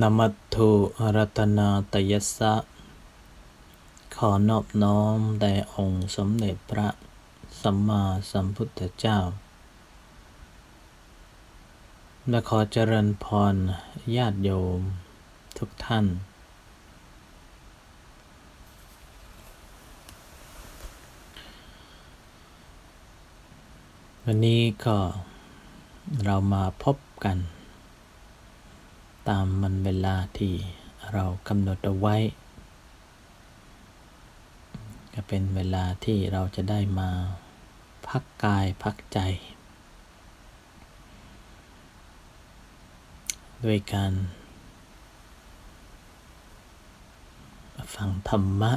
นมัตถุรัตนาตยสสะ ขอนอบน้อมแด่องค์สมเด็จพระสัมมาสัมพุทธเจ้า และขอเจริญพรญาติโยมทุกท่าน วันนี้ก็เรามาพบกัน ตามมันเวลาที่เรากำหนดเอาไว้ ก็เป็นเวลาที่เราจะได้มาพักกายพักใจ ด้วยการฟังธรรมะ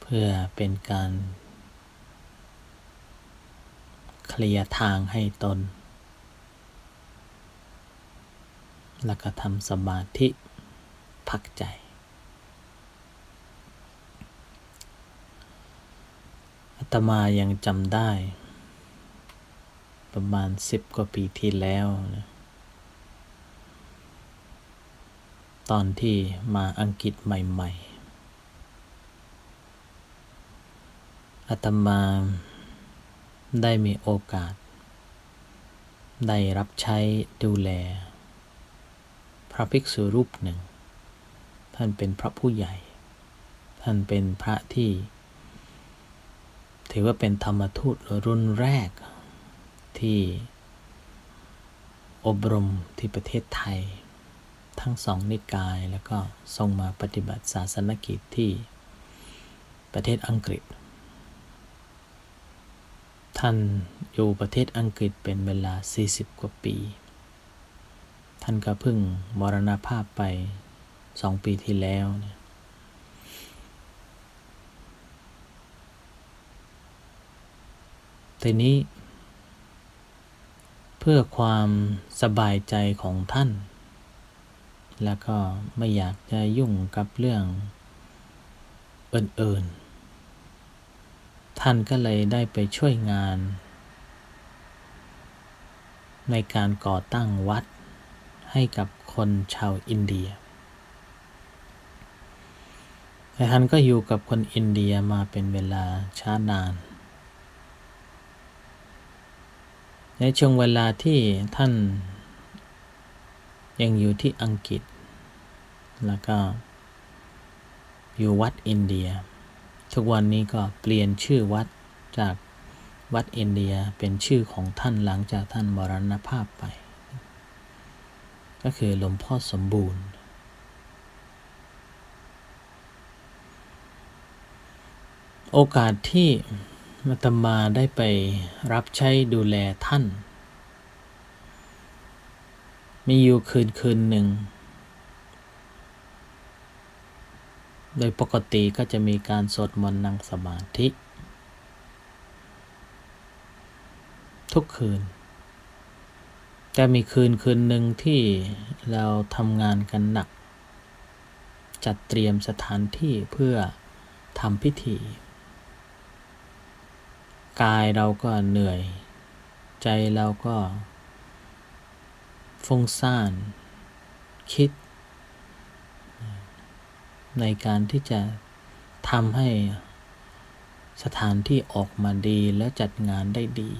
เพื่อเป็นการ เคลียร์ทางให้ตน แล้วก็ทำสมาธิพักใจ อาตมายังจำได้ ประมาณสิบกว่าปีที่แล้วนะตอนที่มาอังกฤษใหม่ ๆ อาตมาได้มีโอกาส ได้รับใช้ดูแล ระภิกษุรูปหนึ่ง ท่านเป็นพระผู้ใหญ่ ท่านเป็นพระที่ ถือว่าเป็นธรรมทูตรุ่นแรกที่อบรมที่ประเทศไทย ทั้งสองนิกายแล้วก็ทรงมาปฏิบัติศาสนกิจที่ประเทศอังกฤษ ท่านอยู่ประเทศอังกฤษเป็นเวลา 40 กว่าปีานก็เพิ่งมรณภาพไปสองปีที่แล้วเนี่ยทีนี้ เพื่อความสบายใจของท่าน แล้วก็ไม่อยากจะยุ่งกับเรื่องอื่นๆ ท่านก็เลยได้ไปช่วยงาน ในการก่อตั้งวัด ให้กับคนชาวอินเดียแต่ท่านก็อยู่กับคนอินเดียมาเป็นเวลาช้านาน ในช่วงเวลาที่ท่านยังอยู่ที่อังกฤษ แล้วก็อยู่วัดอินเดีย ทุกวันนี้ก็เปลี่ยนชื่อวัดจากวัดอินเดียเป็นชื่อของท่านหลังจากท่านมรณภาพไป ก็คือหลวงพ่อสมบูรณ์ โอกาสที่มาตมาได้ไปรับใช้ดูแลท่าน มีอยู่คืนคืนหนึ่ง โดยปกติก็จะมีการสวดมนต์นั่งสมาธิ ทุกคืน แต่มีคืนคืนหนึ่งที่เราทำงานกันหนัก จัดเตรียมสถานที่เพื่อทำพิธี กายเราก็เหนื่อย ใจเราก็ฟุ้งซ่าน คิด ในการที่จะทำให้สถานที่ออกมาดีและจัดงานได้ดี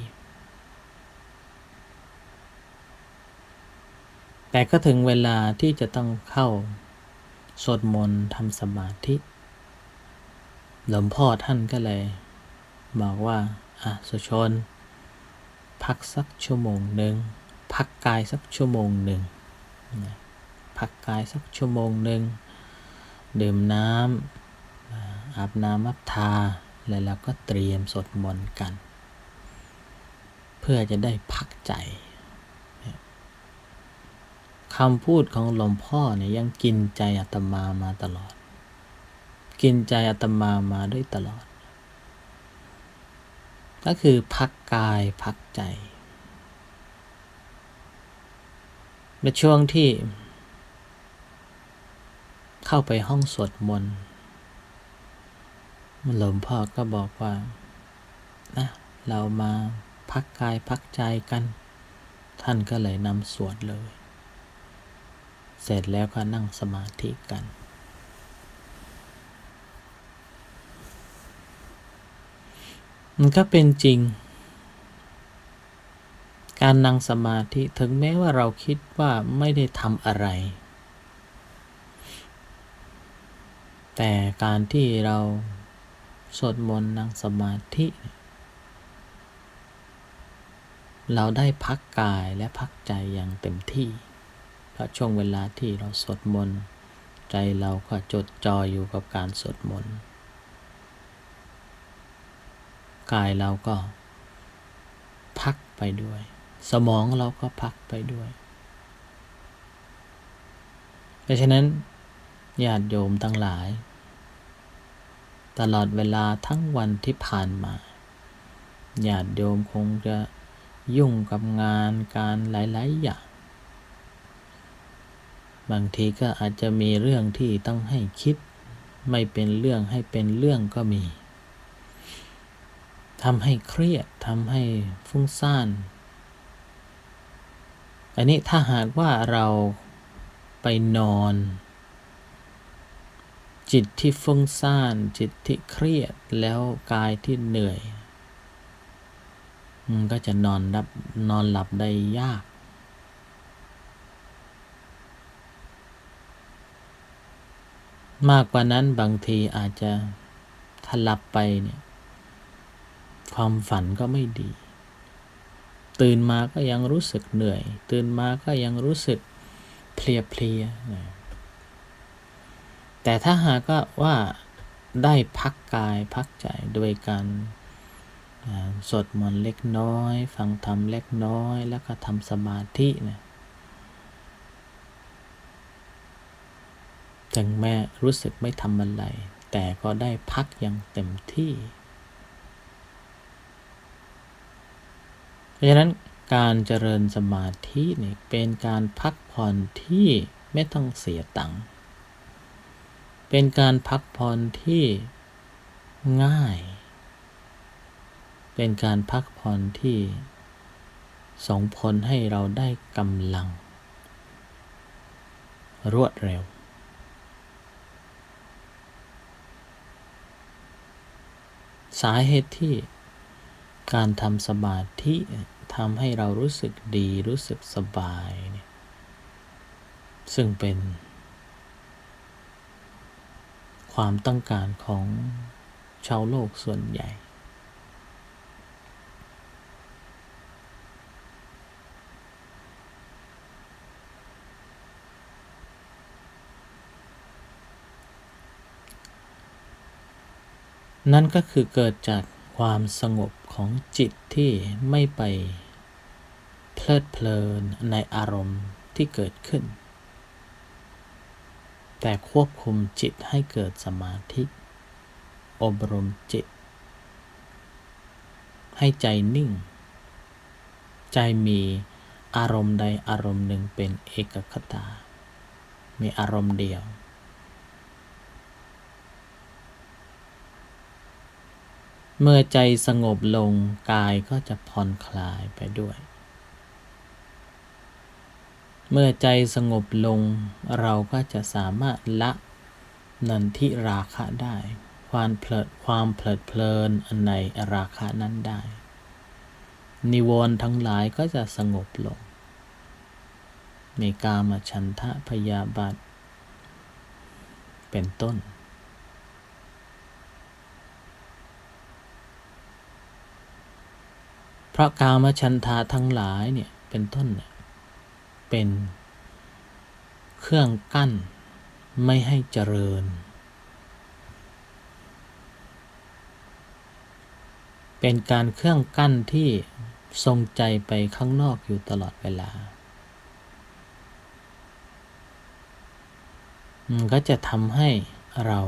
แต่ก็ถึงเวลาที่จะต้องเข้า สวดมนต์ทำสมาธิ หลวงพ่อท่านก็เลย บอกว่า อะ สุชน พักสักชั่วโมงหนึ่ง พักกายสักชั่วโมงหนึ่ง พักกายสักชั่วโมงหนึ่ง ดื่มน้ำ อาอาบน้ำอับทา แล้วเราก็เตรียมสวดมนต์กัน เพื่อจะได้พักใจ คำพูดของหลวงพ่อเนี่ยยังกินใจอาตมามาตลอด กินใจอาตมามาด้วยตลอด ก็คือพักกายพักใจในช่วงที่ เข้าไปห้องสวดมนต์หลวงพ่อก็บอกว่านะเรามาพักกายพักใจกัน ท่านก็เลยนำสวดเลย เสร็จแล้วก็นั่งสมาธิกัน มันก็เป็นจริง การนั่งสมาธิถึงแม้ว่าเราคิดว่าไม่ได้ทำอะไร แต่การที่เราสวดมนต์นั่งสมาธิ เราได้พักกายและพักใจอย่างเต็มที่ พราะช่วงเวลาที่เราสวดมนต์ใจเราก็จดจ่ออยู่กับการสวดมนต์กายเราก็พักไปด้วย สมองเราก็พักไปด้วย เพราะฉะนั้นญาติโยมทั้งหลาย ตลอดเวลาทั้งวันที่ผ่านมาญาติโยมคงจะยุ่งกับงานการหลาย ๆ อย่าง บางทีก็อาจจะมีเรื่องที่ต้องให้คิด ไม่เป็นเรื่องให้เป็นเรื่องก็มีทำให้เครียดทำให้ฟุ้งซ่านอันนี้ถ้าหากว่าเราไปนอน จิตที่ฟุ้งซ่าน จิตที่เครียดแล้วกายที่เหนื่อยมันก็จะนอนรับนอนหลับได้ยาก มากกว่านั้นบางทีอาจจะถ้าหลับไปเนี่ยความฝันก็ไม่ดี ตื่นมาก็ยังรู้สึกเหนื่อย ตื่นมาก็ยังรู้สึกเพลียเพลียแต่ถ้าหากว่าได้พักกายพักใจโดยการสวดมนต์เล็กน้อย ฟังธรรมเล็กน้อย แล้วก็ทำสมาธินะ ถึงแม้รู้สึกไม่ทำอะไร แต่ก็ได้พักอย่างเต็มที่ เพราะฉะนั้นการเจริญสมาธินี่เป็นการพักผ่อนที่ไม่ต้องเสียตังค์ เป็นการพักผ่อนที่ง่าย เป็นการพักผ่อนที่ส่งผลให้เราได้กำลัง รวดเร็ว สาเหตุที่การทำสมาธิทำให้เรารู้สึกดีรู้สึกสบายเนี่ยซึ่งเป็น ความต้องการของชาวโลกส่วนใหญ่ นั่นก็คือเกิดจากความสงบของจิตที่ไม่ไปเพลิดเพลินในอารมณ์ที่เกิดขึ้น แต่ควบคุมจิตให้เกิดสมาธิ อบรมจิต ให้ใจนิ่ง ใจมีอารมณ์ใดอารมณ์หนึ่งเป็นเอกคตา มีอารมณ์เดียว เมื่อใจสงบลงกายก็จะผ่อนคลายไปด้วย เมื่อใจสงบลง เราก็จะสามารถละนันทิราคะได้ ความเพลิดความเพลิดเพลินในราคะนั้นได้ นิวรณ์ทั้งหลายก็จะสงบลง มีกามฉันทะพยาบาทเป็นต้น เพ ราะกามฉันทะทั้งหลายเนี่ยเป็นต้นเนี่ยเป็นเครื่องกั้นไม่ให้เจริญ เป็นการเครื่องกั้นที่ทรงใจไปข้างนอกอยู่ตลอดเวลา มันก็จะทำให้เรา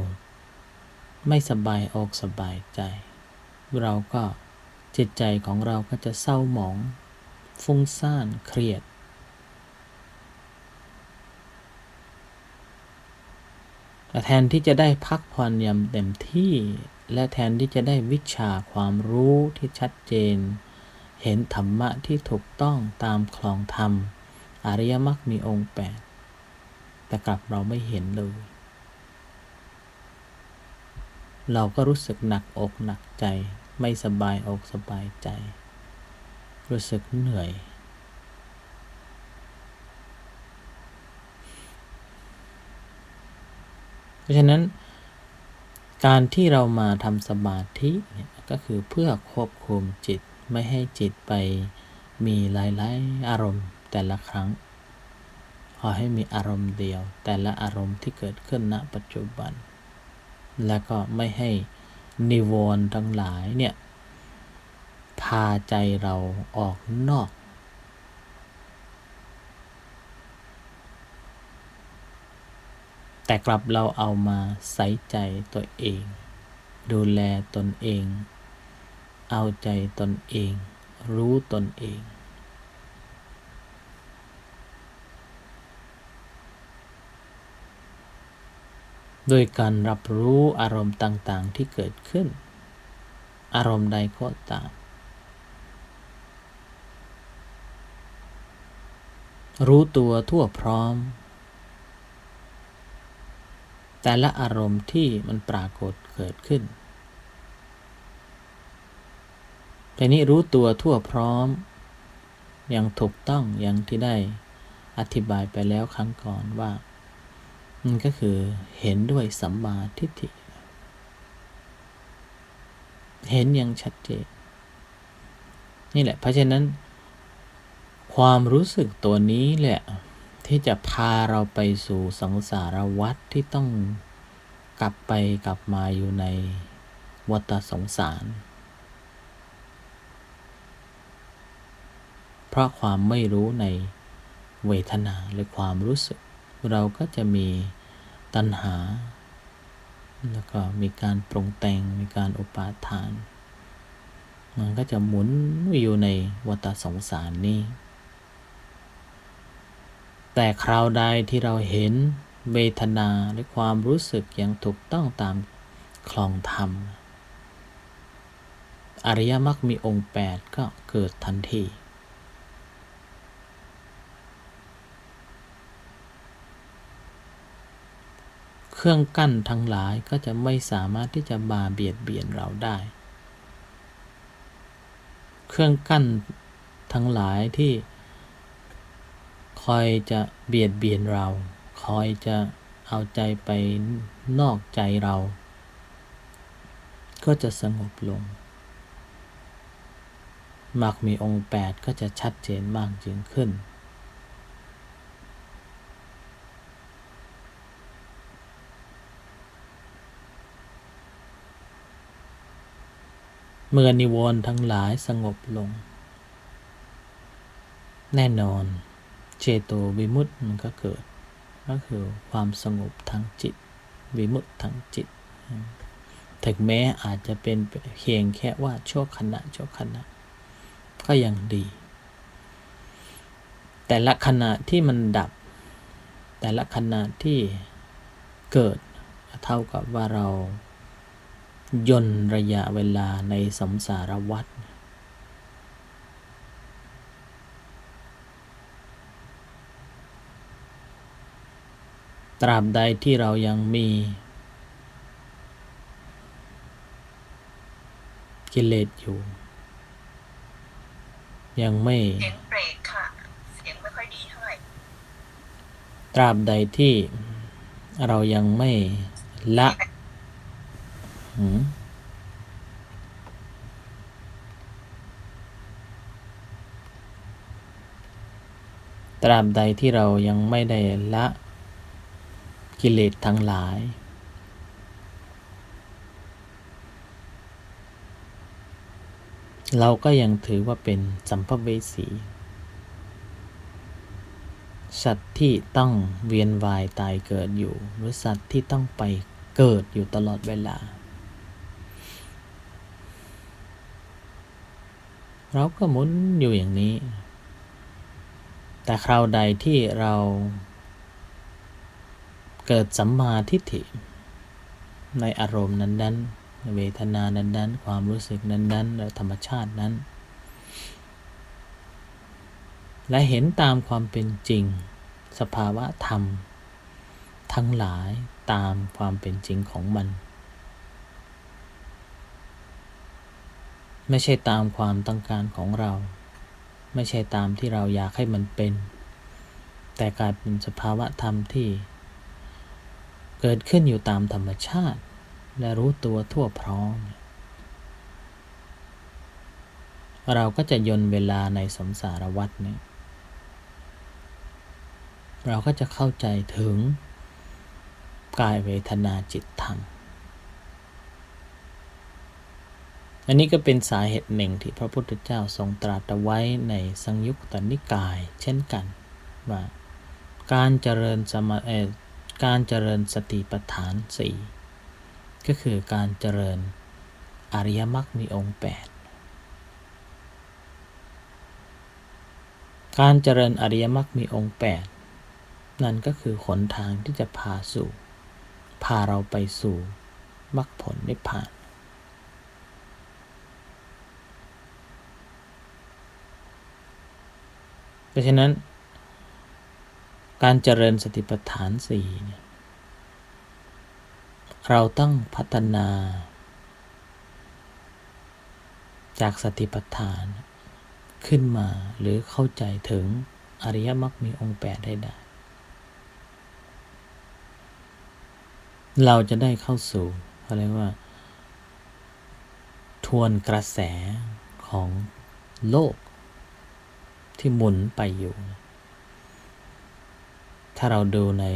ไม่สบายอกสบายใจ เราก็ จิตใจของเราก็จะเศร้าหมอง ฟุ้งซ่านเครียด แต่แทนที่จะได้พักผ่อนอย่างเต็มที่ และแทนที่จะได้วิชาความรู้ที่ชัดเจน เห็นธรรมะที่ถูกต้องตามคลองธรรม อริยมรรคมีองค์แปดแต่กลับเราไม่เห็นเลย เราก็รู้สึกหนักอกหนักใจ ไม่สบายอกสบายใจ รู้สึกเหนื่อย เพราะฉะนั้น การที่เรามาทำสมาธิเนี่ยก็คือเพื่อควบคุมจิตไม่ให้จิตไปมีหลายๆอารมณ์แต่ละครั้ง ขอให้มีอารมณ์เดียว แต่ละอารมณ์ที่เกิดขึ้นณปัจจุบัน แล้วก็ไม่ให้ นิวรณ์ทั้งหลายเนี่ยพาใจเราออกนอก แต่กลับเราเอามาใส่ใจตัวเอง ดูแลตนเอง เอาใจตนเอง รู้ตนเอง โดยการรับรู้อารมณ์ต่างๆที่เกิดขึ้น อารมณ์ใดก็ตาม รู้ตัวทั่วพร้อม แต่ละอารมณ์ที่มันปรากฏเกิดขึ้นแต่นี้รู้ตัวทั่วพร้อม อย่างถูกต้องอย่างที่ได้อธิบายไปแล้วครั้งก่อนว่า มันก็คือเห็นด้วยสัมมาทิฏฐิ เห็นอย่างชัดเจน นี่แหละ เพราะฉะนั้น ความรู้สึกตัวนี้แหละ ที่จะพาเราไปสู่สังสารวัฏที่ต้องกลับไปกลับมาอยู่ในวัฏสงสาร เพราะความไม่รู้ในเวทนาหรือความรู้สึก เราก็จะมีตัณหา แล้วก็มีการปรุงแต่ง มีการอุปาทาน มันก็จะหมุนอยู่ในวัฏสงสารนี้ แต่คราวใดที่เราเห็นเวทนาหรือความรู้สึกอย่างถูกต้องตามคลองธรรม อริยมรรคมีองค์ 8 ก็เกิดทันที เครื่องกั้นทั้งหลายก็จะไม่สามารถที่จะมาเบียดเบียนเราได้ เครื่องกั้นทั้งหลายที่คอยจะเบียดเบียนเรา คอยจะเอาใจไปนอกใจเรา ก็จะสงบลงมักมีองค์ 8 ก็จะชัดเจนมากยิ่งขึ้น เมื่อนิวรณ์ทั้งหลายสงบลง แน่นอน เจโตวิมุตต์มันก็เกิด ก็คือความสงบทางจิต วิมุตต์ทางจิต ถึงแม้อาจจะเป็นเพียงแค่ว่าชั่วขณะชั่วขณะ ก็ยังดี แต่ละขณะที่มันดับ แต่ละขณะที่เกิดเท่ากับว่าเรา ย่นระยะเวลาในสมสารวัฏตราบใดที่เรายังมี กิเลสอยู่ ยังไม่เสียงเบรกค่ะ เสียงไม่ค่อยดีเท่าไหร่ตราบใดที่เรายังไม่ละ ตราบใดที่เรายังไม่ได้ละกิเลสทั้งหลาย เราก็ยังถือว่าเป็นสัมภเวสีสัตว์ที่ต้องเวียนวายตายเกิดอยู่ หรือสัตว์ที่ต้องไปเกิดอยู่ตลอดเวลา เราก็หมุนอยู่อย่างนี้ แต่คราวใดที่เราเกิดสัมมาทิฏฐิ ในอารมณ์นั้นๆ เวทนานั้น ๆ ความรู้สึกนั้นๆ และธรรมชาตินั้น และเห็นตามความเป็นจริง สภาวะธรรม ทั้งหลายตามความเป็นจริงของมัน ไม่ใช่ตามความต้องการของเรา ไม่ใช่ตามที่เราอยากให้มันเป็น แต่กลายเป็นสภาวะธรรมที่ เกิดขึ้นอยู่ตามธรรมชาติ และรู้ตัวทั่วพร้อม เราก็จะยนเวลาในสมสารวัฏนี้ เราก็จะเข้าใจถึงกายเวทนาจิตธรรม อันนี้ก็เป็นสาเหตุหนึ่งที่พระพุทธเจ้าทรงตรัสไว้ในสังยุคตนิกาย เช่นกันว่าการเจริญสมาการเจริญสติปัฏฐานสี่ก็คือการเจริญอริยมรรคมีองค์ 8 การเจริญอริยมรรคมีองค์ 8 นั่นก็คือหนทางที่จะพาสู่ พาเราไปสู่มรรคผลนิพพาน เพ ราะฉะนั้น การเจริญสติปัฏฐานสี่เราต้องพัฒนา จากสติปัฏฐานขึ้นมาหรือเข้าใจถึงอริยมรรคมีองค์แปดได้ได้เราจะได้เข้าสู่เขาเรียกว่า ทวนกระแสของโลก ที่หมุนไปอยู่ ถ้าเราดูใน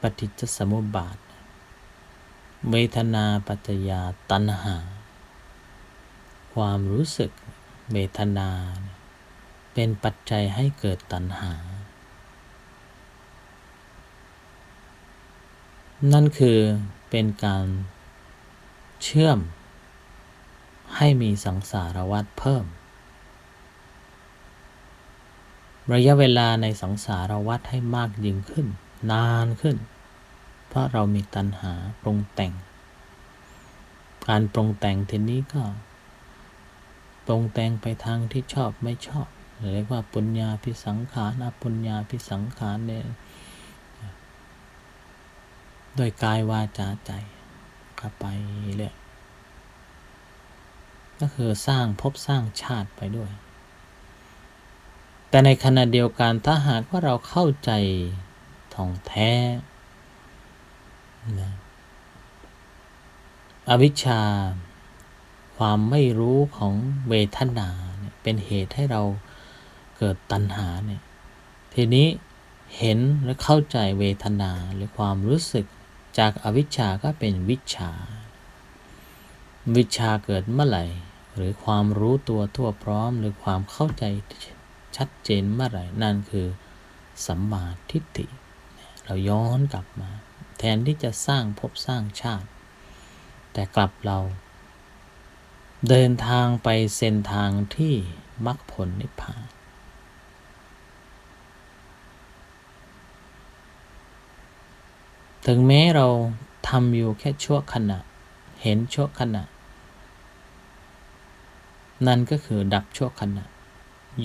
ปฏิจจสมุปบาท เวทนาปัจจยาตัณหา ความรู้สึกเวทนาเนี่ยเป็นปัจจัยให้เกิดตัณหา นั่นคือเป็นการเชื่อมให้มีสังสารวัฏเพิ่ม ระยะเวลาในสังสารวัฏให้มากยิ่งขึ้น นานขึ้น เพราะเรามีตัณหาปรุงแต่ง การปรุงแต่งทีนี้ก็ปรุงแต่งไปทางที่ชอบไม่ชอบเรียกว่าปุญญาพิสังขารอปุญญาพิสังขารเนี่ยโดยกายวาจาใจก็ไปเรื่อยก็คือสร้างภพสร้างชาติไปด้วย แต่ในขณะเดียวกันถ้าหากว่าเราเข้าใจท่องแท้นะอวิชชา ความไม่รู้ของเวทนาเนี่ยเป็นเหตุให้เราเกิดตัณหาเนี่ยทีนี้เห็นและเข้าใจเวทนาหรือความรู้สึกจากอวิชชาก็เป็นวิชา วิชาเกิดเมื่อไหร่ หรือความรู้ตัวทั่วพร้อมหรือความเข้าใจ ชัดเจนเมื่อไหร่นั่นคือสัมมาทิฏฐิ เราย้อนกลับมา แทนที่จะสร้างภพสร้างชาติ แต่กลับเรา เดินทางไปเส้นทางที่มรรคผลนิพพานถึงแม้เราทำอยู่แค่ชั่วขณะ เห็นชั่วขณะ นั่นก็คือดับชั่วขณะ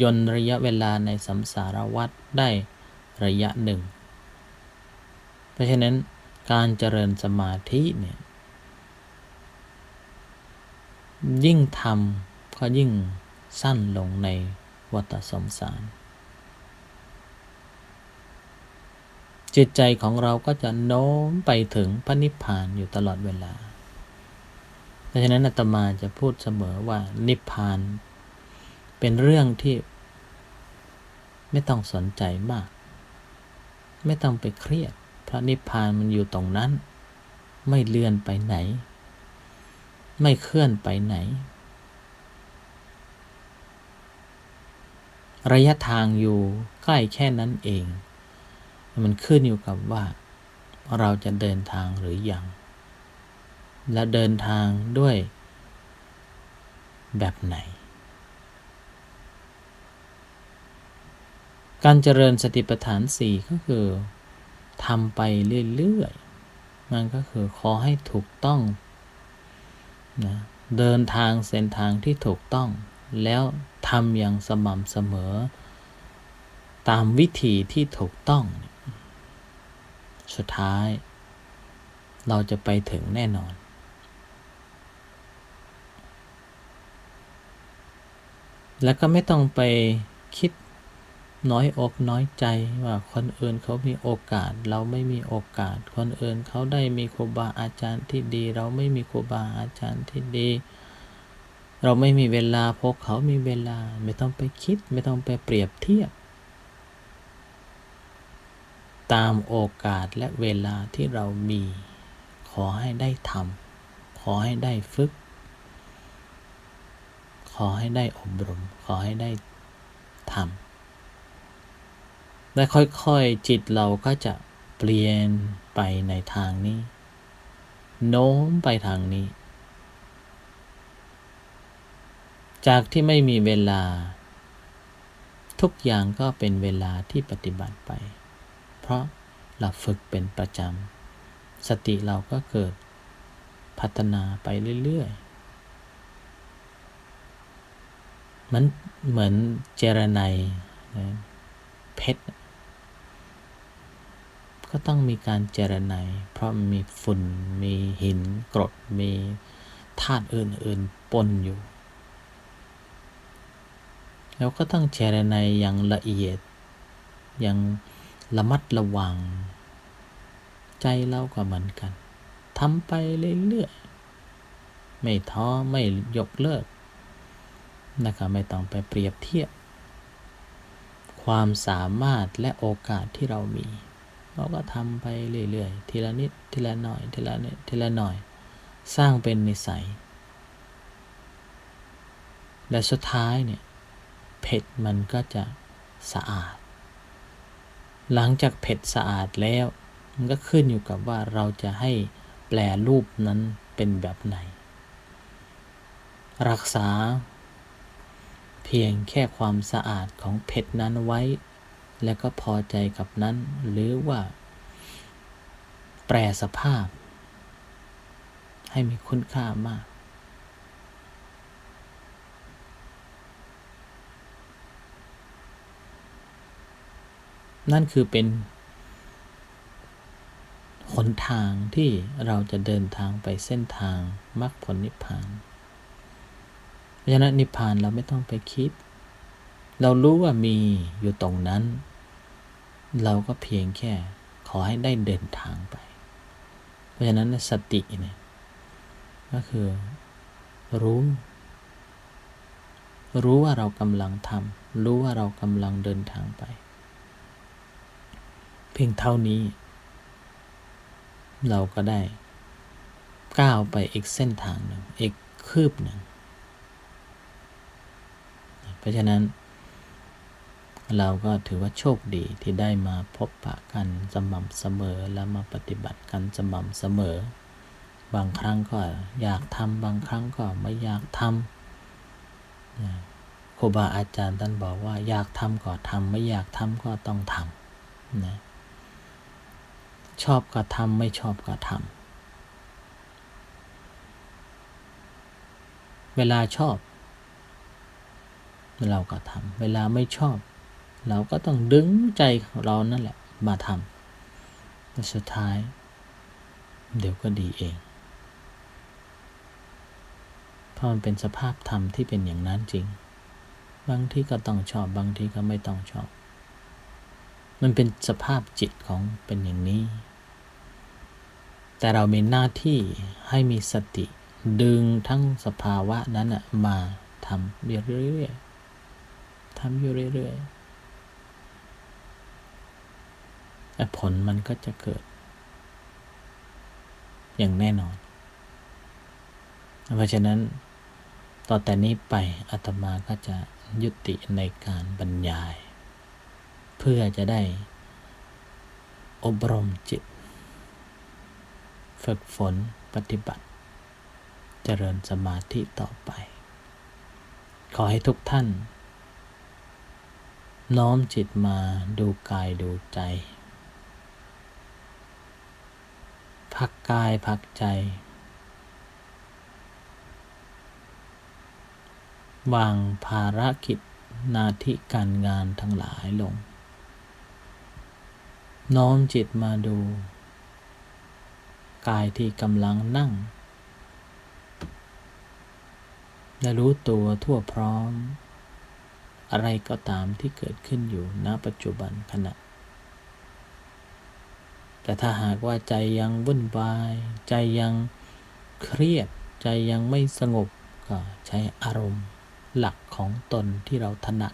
ยนระยะเวลาในสัมสารวัฏได้ระยะหนึ่ง เพราะฉะนั้นการเจริญสมาธิเนี่ยยิ่งทำก็ยิ่งสั้นลงในวัฏสงสาร จิตใจของเราก็จะโน้มไปถึงพระนิพพานอยู่ตลอดเวลา เพราะฉะนั้นอาตมาจะพูดเสมอว่านิพพาน เป็นเรื่องที่ ไม่ต้องสนใจมาก ไม่ต้องไปเครียด พระนิพพานมันอยู่ตรงนั้น ไม่เลื่อนไปไหน ไม่เคลื่อนไปไหน ระยะทางอยู่ใกล้แค่นั้นเอง มันขึ้นอยู่กับว่า เราจะเดินทางหรืออยัง และเดินทางด้วยแบบไหน การเจริญสติปัฏฐานสี่ก็คือทำไปเรื่อยๆ มันก็คือขอให้ถูกต้องนะเดินทางเส้นทางที่ถูกต้อง แล้วทำอย่างสม่ำเสมอ ตามวิธีที่ถูกต้อง สุดท้าย เราจะไปถึงแน่นอนแล้วก็ไม่ต้องไปคิด น้อยอกน้อยใจว่าคนอื่นเขามีโอกาส เราไม่มีโอกาส คนอื่นเขาได้มีครูบาอาจารย์ที่ดี เราไม่มีครูบาอาจารย์ที่ดี เราไม่มีเวลาพวกเขามีเวลาไม่ต้องไปคิด ไม่ต้องไปเปรียบเทียบ ตามโอกาสและเวลาที่เรามี ขอให้ได้ทำขอให้ได้ฝึก ขอให้ได้อบรม ขอให้ได้ทำ และค่อยๆจิตเราก็จะเปลี่ยนไปในทางนี้ โน้มไปทางนี้ จากที่ไม่มีเวลา ทุกอย่างก็เป็นเวลาที่ปฏิบัติไป เพราะเราฝึกเป็นประจำ สติเราก็เกิดพัฒนาไปเรื่อยๆมันเหมือนเจรไนเพชร ก็ต้องมีการเจรไนเพราะมีฝุ่น มีหินกรด มีธาตุอื่นๆปนอยู่ แล้วก็ต้องเจรไนอย่างละเอียด อย่างระมัดระวัง ใจเราก็เหมือนกันทำไปเรื่อยๆ ไม่ท้อ ไม่ยกเลิกนะครับไม่ต้องไปเปรียบเทียบ ความสามารถและโอกาสที่เรามี เราก็ทำไปเรื่อยๆ ทีละนิด ทีละหน่อย ทีละนิด ทีละหน่อย สร้างเป็นนิสัย และสุดท้ายเนี่ย เผ็ดมันก็จะสะอาด หลังจากเผ็ดสะอาดแล้ว มันก็ขึ้นอยู่กับว่าเราจะให้แปลรูปนั้นเป็นแบบไหน รักษาเพียงแค่ความสะอาดของเผ็ดนั้นไว้ แล้วก็พอใจกับนั้น หรือว่า แปรสภาพ ให้มีคุณค่ามาก นั่นคือเป็นหนทางที่เราจะเดินทางไปเส้นทางมรรคผลนิพพาน เพราะฉะนั้นนิพพานเราไม่ต้องไปคิด เรารู้ว่ามีอยู่ตรงนั้น เราก็เพียงแค่ขอให้ได้เดินทางไป เพราะฉะนั้นสติเนี่ยก็คือรู้ รู้ว่าเรากำลังทำรู้ว่าเรากำลังเดินทางไป เพียงเท่านี้ เราก็ได้ก้าวไปอีกเส้นทางหนึ่งอีกคืบหนึ่ง เพราะฉะนั้น เราก็ถือว่าโชคดีที่ได้มาพบปะกันสม่ำเสมอและมาปฏิบัติกันสม่ำเสมอ บางครั้งก็อยากทำบางครั้งก็ไม่อยากทำครูบาอาจารย์ท่านบอกว่าอยากทำก็ทำไม่อยากทำก็ต้องทำนะชอบก็ทำไม่ชอบก็ทำเวลาชอบ เราก็ทำเวลาไม่ชอบ เราก็ต้องดึงใจของเรานั่นแหละมาทำแต่สุดท้าย เดี๋ยวก็ดีเอง เพราะมันเป็นสภาพธรรมที่เป็นอย่างนั้นจริง บางที่ก็ต้องชอบ บางที่ก็ไม่ต้องชอบ มันเป็นสภาพจิตของเป็นอย่างนี้ แต่เรามีหน้าที่ให้มีสติ ดึงทั้งสภาวะนั้นนะมาทำเรื่อยๆทำอยู่เรื่อยๆและ ผลมันก็จะเกิด อย่างแน่นอน เพราะฉะนั้นต่อแต่นี้ไปอาตมาก็จะยุติในการบรรยาย เพื่อจะได้อบรมจิต ฝึกฝนปฏิบัติ เจริญสมาธิต่อไป ขอให้ทุกท่าน น้อมจิตมาดูกายดูใจ พักกายพักใจ วางภารกิจหนาที่การงานทั้งหลายลง น้อมจิตมาดู กายที่กำลังนั่ง และรู้ตัวทั่วพร้อม อะไรก็ตามที่เกิดขึ้นอยู่ณปัจจุบันขณะ แต่ถ้าหากว่าใจยังวุ่นวาย ใจยังเครียด ใจยังไม่สงบก็ใช้อารมณ์หลักของตนที่เราถนัด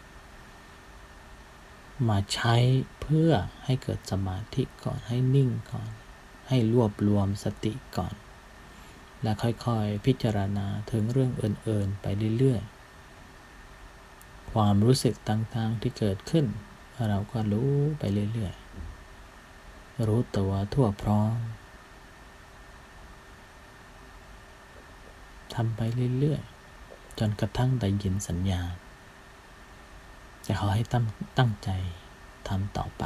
มาใช้เพื่อให้เกิดสมาธิก่อนให้นิ่งก่อน ให้รวบรวมสติก่อน และค่อยๆพิจารณาถึงเรื่องอื่นๆ ไปเรื่อยๆ ความรู้สึกต่างๆที่เกิดขึ้น เราก็รู้ไปเรื่อยๆ รู้ตัวทั่วพร้อมทำไปเรื่อยๆ จนกระทั่งได้ยินสัญญาณจะขอให้ตั้งตั้งใจทำต่อไป